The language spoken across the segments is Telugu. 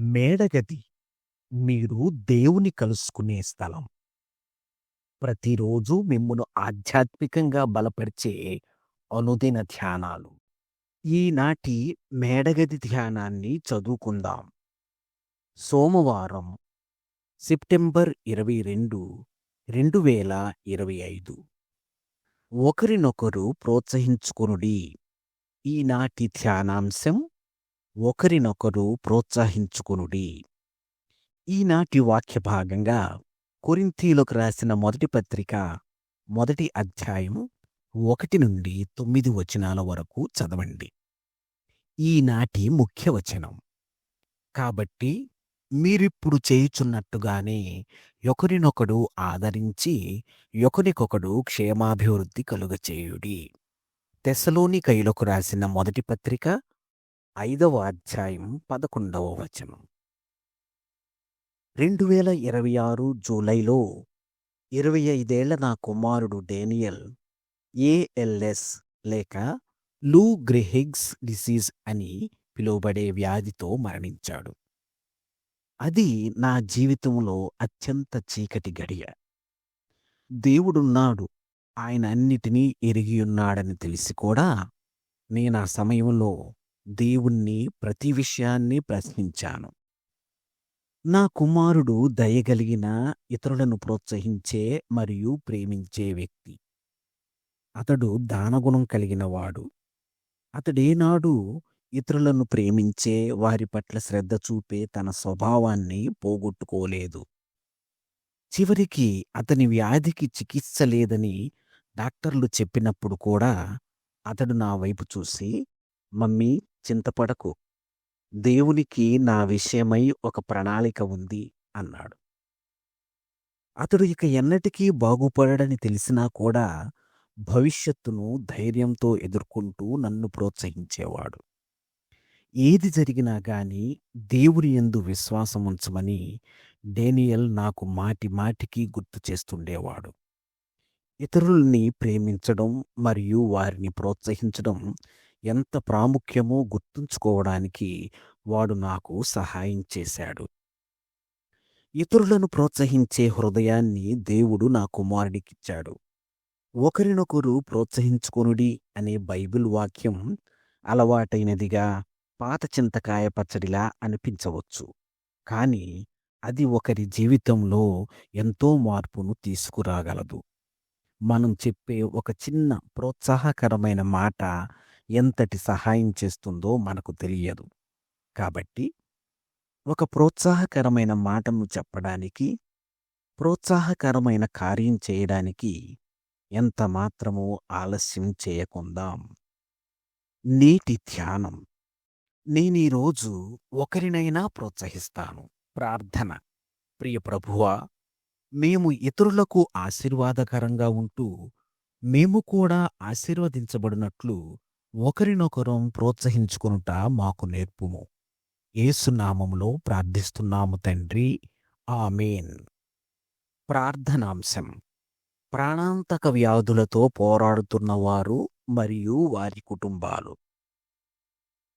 మేడగది మీరు దేవుని కలుసుకునే స్థలం. ప్రతిరోజు మిమ్మును ఆధ్యాత్మికంగా బలపరిచే అనుదిన ధ్యానాలు. ఈనాటి మేడగది ధ్యానాన్ని చదువుకుందాం. సోమవారం సెప్టెంబర్ ఇరవై రెండు, రెండు వేల ఇరవై ఐదు. ఒకరినొకరు ప్రోత్సహించుకునుడి ఈనాటి ధ్యానాంశం ఒకరినొకరు ప్రోత్సహించుకునుడి ఈనాటి వాక్య భాగంగా కొరింథీలకు రాసిన మొదటి పత్రిక మొదటి అధ్యాయం ఒకటి నుండి తొమ్మిది వచనాల వరకు చదవండి. ఈనాటి ముఖ్య వచనం కాబట్టి మీరిప్పుడు చేయుచున్నట్టుగానే ఒకరినొకడు ఆదరించి ఒకరికొకడు క్షేమాభివృద్ధి కలుగచేయుడి. తెసలోని కైలకు రాసిన మొదటి పత్రిక ఐదవ అధ్యాయం పదకొండవ వచనం. రెండు వేల ఇరవై ఆరు జూలైలో ఇరవై ఐదేళ్ళ నా కుమారుడు డేనియల్ ఏఎల్ఎస్ లేక లూ గ్రిహిగ్స్ డిసీజ్ అని పిలువబడే వ్యాధితో మరణించాడు. అది నా జీవితంలో అత్యంత చీకటి గడియ. దేవుడున్నాడు ఆయన అన్నిటినీ ఎరిగియున్నాడని తెలిసి కూడా నేనా సమయంలో దేవుణ్ణి ప్రతి విషయాన్ని ప్రశ్నించాను. నా కుమారుడు దయగలిగిన ఇతరులను ప్రోత్సహించే మరియు ప్రేమించే వ్యక్తి. అతడు దానగుణం కలిగినవాడు. అతడేనాడు ఇతరులను ప్రేమించే వారి పట్ల శ్రద్ధ చూపే తన స్వభావాన్ని పోగొట్టుకోలేదు. చివరికి అతని వ్యాధికి చికిత్స లేదని డాక్టర్లు చెప్పినప్పుడు కూడా అతడు నా వైపు చూసి మమ్మీ చింతపడకు దేవునికి నా విషయమై ఒక ప్రణాళిక ఉంది అన్నాడు. అతడు ఇక ఎన్నటికీ బాగుపడడని తెలిసినా కూడా భవిష్యత్తును ధైర్యంతో ఎదుర్కొంటూ నన్ను ప్రోత్సహించేవాడు. ఏది జరిగినా గాని దేవుని ఎందు విశ్వాసం ఉంచమని డేనియల్ నాకు మాటి మాటికి గుర్తు చేస్తుండేవాడు. ఇతరుల్ని ప్రేమించడం మరియు వారిని ప్రోత్సహించడం ఎంత ప్రాముఖ్యమో గుర్తుంచుకోవడానికి వాడు నాకు సహాయం చేశాడు. ఇతరులను ప్రోత్సహించే హృదయాన్ని దేవుడు నా కుమారుడికిచ్చాడు. ఒకరినొకరు ప్రోత్సహించుకొనుడి అనే బైబిల్ వాక్యం అలవాటైనదిగా పాత చింతకాయ పచ్చడిలా అనిపించవచ్చు. కానీ అది ఒకరి జీవితంలో ఎంతో మార్పును తీసుకురాగలదు. మనం చెప్పే ఒక చిన్న ప్రోత్సాహకరమైన మాట ఎంతటి సహాయం చేస్తుందో మనకు తెలియదు. కాబట్టి ఒక ప్రోత్సాహకరమైన మాటను చెప్పడానికి, ప్రోత్సాహకరమైన కార్యం చేయడానికి ఎంత మాత్రమూ ఆలస్యం చేయకుందాం. నేటి ధ్యానం నేనీరోజు ఒకరినైనా ప్రోత్సహిస్తాను. ప్రార్థన ప్రియ ప్రభువా మేము ఇతరులకు ఆశీర్వాదకరంగా ఉంటూ మేము కూడా ఆశీర్వదించబడినట్లు ఒకరినొకరం ప్రోత్సహించుకొనుట మాకు నేర్పుము. యేసు నామములో ప్రార్థిస్తున్నాము తండ్రి ఆమేన్. ప్రార్థనాంశం ప్రాణాంతక వ్యాధులతో పోరాడుతున్నవారు మరియు వారి కుటుంబాలు.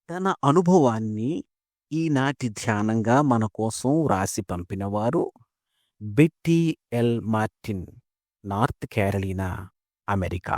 తన అనుభవాన్ని ఈనాటి ధ్యానంగా మన కోసం వ్రాసి పంపినవారు Betty L Martin North Carolina America.